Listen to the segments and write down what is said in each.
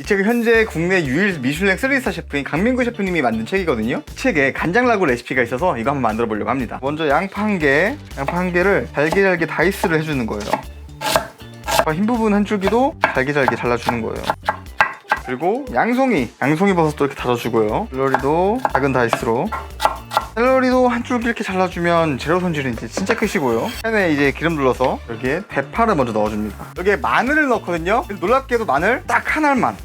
이 책은 현재 국내 유일 미슐랭 3스타 셰프인 강민구 셰프님이 만든 책이거든요. 이 책에 간장라구 레시피가 있어서 이거 한번 만들어 보려고 합니다. 먼저 양파 한 개, 양파 한 개를 잘게 잘게 다이스를 해주는 거예요. 흰 부분 한 줄기도 잘게 잘게 잘라주는 거예요. 그리고 양송이, 양송이 버섯도 이렇게 다져주고요. 샐러리도 작은 다이스로. 샐러리도 한 줄기 이렇게 잘라주면 재료 손질은 이제 진짜 크시고요. 팬에 이제 기름 둘러서 여기에 대파를 먼저 넣어줍니다. 여기에 마늘을 넣거든요. 놀랍게도 마늘 딱한 알만,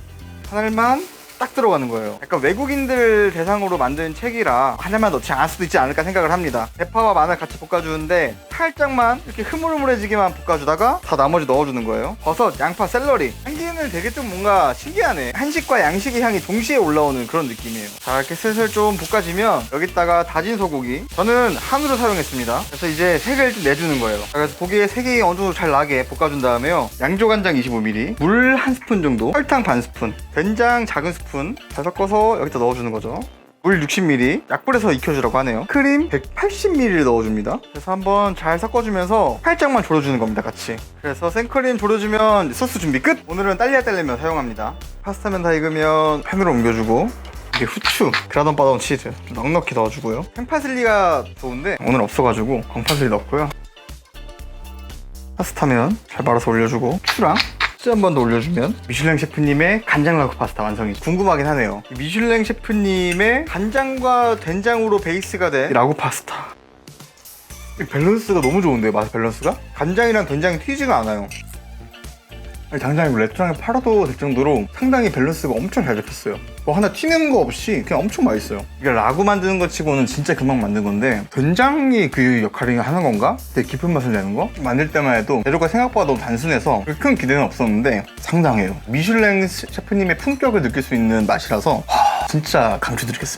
한 알만 딱 들어가는 거예요. 약간 외국인들 대상으로 만든 책이라 하나만 넣지 않을 수도 있지 않을까 생각을 합니다. 대파와 마늘 같이 볶아주는데 살짝만 이렇게 흐물흐물해지게만 볶아주다가 다 나머지 넣어주는 거예요. 버섯, 양파, 샐러리 향기는 되게 좀 뭔가 신기하네. 한식과 양식의 향이 동시에 올라오는 그런 느낌이에요. 자 이렇게 슬슬 좀 볶아지면 여기다가 다진 소고기 저는 한우를 사용했습니다. 그래서 이제 색을 좀 내주는 거예요. 자, 그래서 고기에 색이 어느 정도 잘 나게 볶아준 다음에요. 양조간장 25ml, 물 한 스푼 정도, 설탕 반 스푼, 된장 작은 스푼 잘 섞어서 여기다 넣어주는 거죠. 물 60ml, 약불에서 익혀주라고 하네요. 크림 180ml 넣어줍니다. 그래서 한번 잘 섞어주면서 살짝만 졸여주는 겁니다, 같이. 그래서 생크림 졸여주면 소스 준비 끝! 오늘은 딸리아 딸레면 사용합니다. 파스타면 다 익으면 팬으로 옮겨주고 이게 후추, 그라던 바다온 치즈 좀 넉넉히 넣어주고요. 팽파슬리가 좋은데 오늘 없어가지고 광파슬리 넣고요. 파스타면 잘 말아서 올려주고 추랑 치즈 한번 더 올려주면 미슐랭 셰프님의 간장 라구 파스타 완성이 궁금하긴 하네요. 이 미슐랭 셰프님의 간장과 된장으로 베이스가 된 라구 파스타. 이 밸런스가 너무 좋은데요, 맛 밸런스가? 간장이랑 된장이 튀지가 않아요. 당장 이거 레스토랑에 팔아도 될 정도로 상당히 밸런스가 엄청 잘 잡혔어요. 뭐 하나 튀는 거 없이 그냥 엄청 맛있어요. 이게 라구 만드는 것 치고는 진짜 금방 만든 건데 된장이 그 역할을 하는 건가? 되게 깊은 맛을 내는 거? 만들 때만 해도 재료가 생각보다 너무 단순해서 큰 기대는 없었는데 상당해요. 미슐랭 셰프님의 품격을 느낄 수 있는 맛이라서 와, 진짜 강추드리겠습니다.